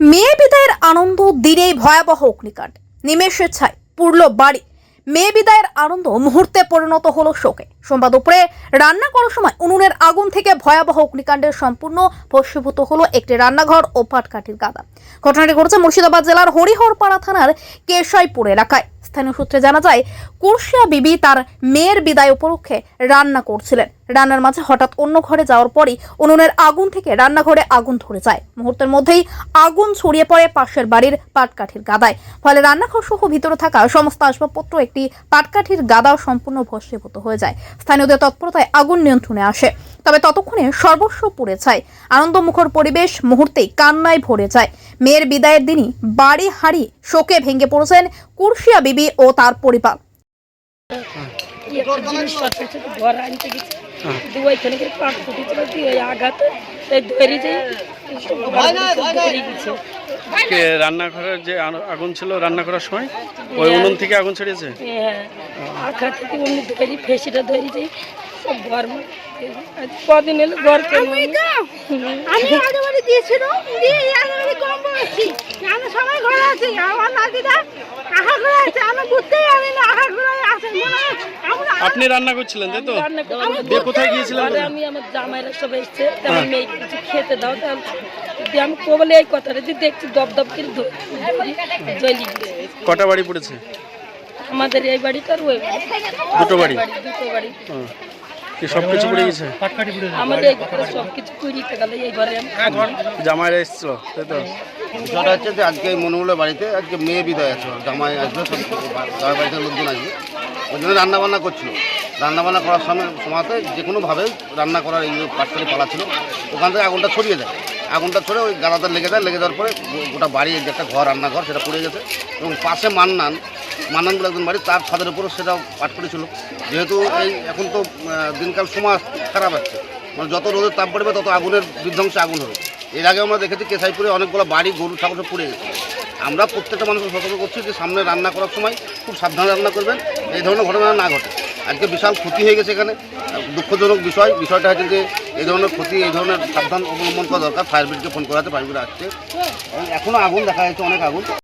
মেয়ে বিদায়ের আনন্দ দিনেই ভয়াবহ অগ্নিকাণ্ড। নিমেষে ছাই পুরল বাড়ি। মেয়ে বিদায়ের আনন্দ মুহূর্তে পরিণত হলো শোকে। সোমবার দুপুরে রান্না করার সময় উনুনের আগুন থেকে ভয়াবহ অগ্নিকাণ্ডের সম্পূর্ণ ভস্মীভূত হলো একটি রান্নাঘর ও পাটকাঠির গাদা। ঘটনাটি ঘটেছে মুর্শিদাবাদ জেলার হরিহরপাড়া থানার কেশাইপুর এলাকায়। স্থানীয় সূত্রে জানা যায়, কুরশিয়া বিবি তার মেয়ের বিদায় উপলক্ষে রান্না করছিলেন। রান্নার মাঝে হঠাৎ অন্য ঘরে যাওয়ার পরই উনুনের আগুন থেকে রান্নাঘরে আগুন ধরে যায়। মুহূর্তের মধ্যেই আগুন ছড়িয়ে পড়ে পাশের বাড়ির পাটকাঠির গাদায়। ফলে রান্নাঘর সহ ভিতরে থাকা সমস্ত আসবাবপত্র একটি পাটকাঠির গাদাও সম্পূর্ণ ভস্মীভূত হয়ে যায়। স্থানীয়দের তৎপরতায় আগুন নিয়ন্ত্রণে আসে। তবে ততক্ষণে সর্বস্ব পুড়ে যায়। আনন্দমুখর পরিবেশ মুহূর্তেই কান্নায় ভরে যায়। মেয়ের বিদায়ের দিনই বাড়ি হারিয়ে শোকে ভেঙে পড়েছেন কুরশিয়া বিবি ও তার পরিবার। ঘর আনতে গেছি। দিয়ে ওইখানে গিয়ে পাট ফুটেছিল দিয়ে ওই আঘাতে। এই ধরে যে ধরে গেছে কে রান্নাঘরের যে আগুন ছিল রান্না করার সময় ওই উনুন থেকে আগুন ছড়িয়েছে? হ্যাঁ। আঘাত থেকে অমনি ধরি ফেসিটা ধরে যাই সব ঘর কদিন এলো ঘর আমি আগে বাড়ি দিয়েছিল দিয়ে আগে বাড়ি কম বলেছি আমি সবাই ঘরে আছি আমার নাতিটা আহা ঘরে আছে আমি বুঝতেই আমি না আহা ঘরে আছে। হয় আপনি রান্না করছিলেন তাই তো? রান্না করে- দিয়ে কোথায় গিয়েছিলেন ঘরে আমি আমার জামাইরা সব এসছে মেয়ে কিছু খেতে দাও তাহলে দিয়ে আমি কবলে এই কথাটা দিয়ে দেখছি দপ দপ করে জ্বলি কটা বাড়ি পড়েছে? আমাদের এই বাড়িটার ওই বাড়ি? দুটো বাড়ি দুটো বাড়ি। কি সব কিছু পড়ে গেছে? আমাদের এই ঘরে জামাইরা এসছিল তাই তো? বিষয়টা হচ্ছে যে আজকে বাড়িতে আজকে মেয়ে বিদায় আছে জামাই আসবে সব তার বাড়িতে লোকজন আসবে। ওই জন্য রান্নাবান্না করছিল। রান্নাবান্না করার সময় সময়তে যে কোনোভাবে রান্না করার এই পাটকারি পালা ছিল, ওখান থেকে আগুনটা ছড়িয়ে দেয়। আগুনটা ছড়ে ওই গালাতে লেগে যায়, লেগে যাওয়ার পরে গোটা বাড়ি একটা ঘর, রান্নাঘর, সেটা পড়ে গেছে এবং পাশে মান্নান, মান্নানগুলো একজন বাড়ি তার ছাদের উপরও সেটাও পাট করেছিল। যেহেতু এই এখন তো দিনকাল সময় খারাপ আছে মানে যত রোদের তাপ পড়বে তত আগুনের বিধ্বংসে আগুন হবে। এর আগে আমরা দেখেছি কেসাইপুরে অনেকগুলো বাড়ি, গরু, ছাগল পুড়ে গেছে। আমরা প্রত্যেকটা মানুষকে সতর্ক করছি যে সামনে রান্না করার সময় খুব সাবধানে রান্না করবেন। এই ধরনের ঘটনা না ঘটে। আজকে বিশাল ক্ষতি হয়ে গেছে এখানে। দুঃখজনক বিষয়। বিষয়টা হচ্ছে যে এই ধরনের ক্ষতি, এই ধরনের সাবধান অবলম্বন করা দরকার। ফায়ার ব্রিগেডকে ফোন করা হচ্ছে ফায়ার ব্রিগেড আসছে এখনও আগুন দেখা যাচ্ছে, অনেক আগুন।